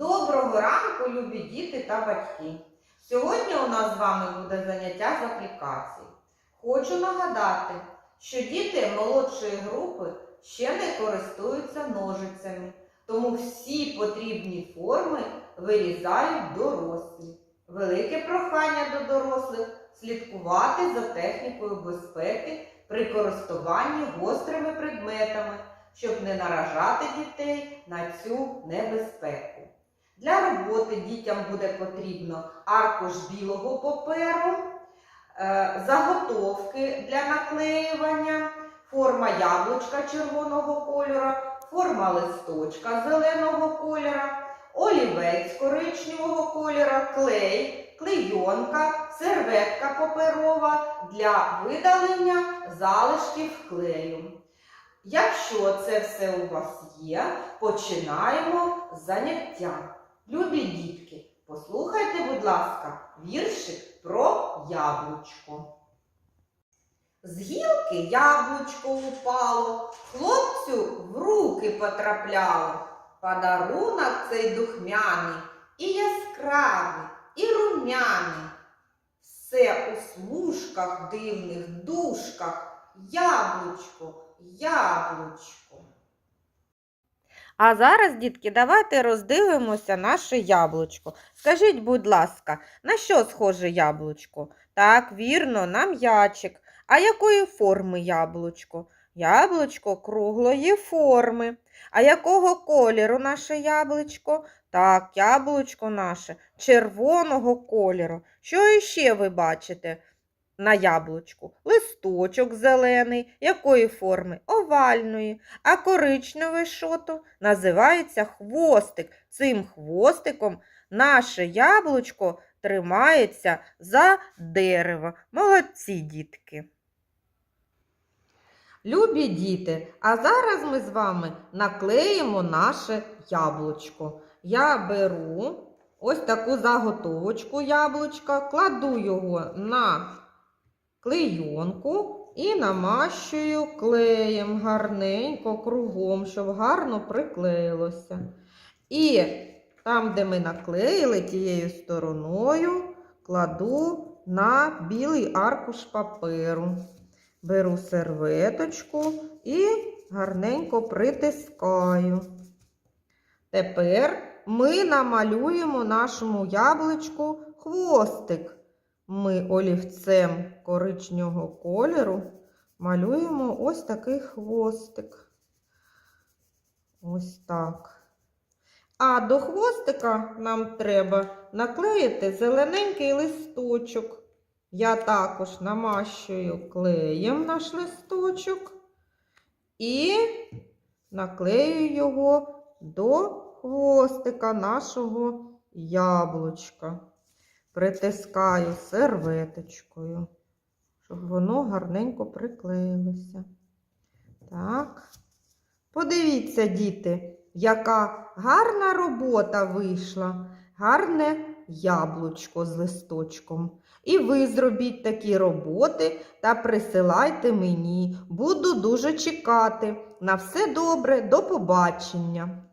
Доброго ранку, любі діти та батьки! Сьогодні у нас з вами буде заняття з аплікації. Хочу нагадати, що діти молодшої групи ще не користуються ножицями, тому всі потрібні форми вирізають дорослі. Велике прохання до дорослих слідкувати за технікою безпеки при користуванні гострими предметами, щоб не наражати дітей на цю небезпеку. Для роботи дітям буде потрібно аркуш білого паперу, е, заготовки для наклеювання, форма яблучка червоного кольора, форма листочка зеленого кольора, олівець коричневого кольора, клей, клейонка, серветка паперова для видалення залишків клею. Якщо це все у вас є, починаємо заняття. Любі дітки, послухайте, будь ласка, віршик про яблучко. З гілки яблучко упало, хлопцю в руки потрапляло. Подарунок цей духмяний, і яскравий, і румяний. Все у смужках дивних дужках, яблучко, яблучко. А зараз, дітки, давайте роздивимося наше яблучко. Скажіть, будь ласка, на що схоже яблучко? Так, вірно, на м'ячик. А якої форми яблучко? Яблучко круглої форми. А якого кольору наше яблучко? Так, яблучко наше червоного кольору. Що іще ви бачите на яблучку? Листочок зелений, якої форми? Овальної. А коричневе що то? Називається хвостик. Цим хвостиком наше яблучко тримається за дерево. Молодці, дітки. Любі діти, а зараз ми з вами наклеїмо наше яблучко. Я беру ось таку заготовочку яблучка, кладу його на клейонку і намащую клеєм гарненько кругом, щоб гарно приклеїлося. І там, де ми наклеїли тією стороною, кладу на білий аркуш паперу. Беру серветочку і гарненько притискаю. Тепер ми намалюємо нашому яблучку хвостик. Ми олівцем коричневого кольору малюємо ось такий хвостик. Ось так. А до хвостика нам треба наклеїти зелененький листочок. Я також намащую клеєм наш листочок і наклею його до хвостика нашого яблучка. Притискаю серветочкою, щоб воно гарненько приклеїлося. Так. Подивіться, діти, яка гарна робота вийшла, гарне яблучко з листочком. І ви зробіть такі роботи та присилайте мені. Буду дуже чекати. На все добре, до побачення!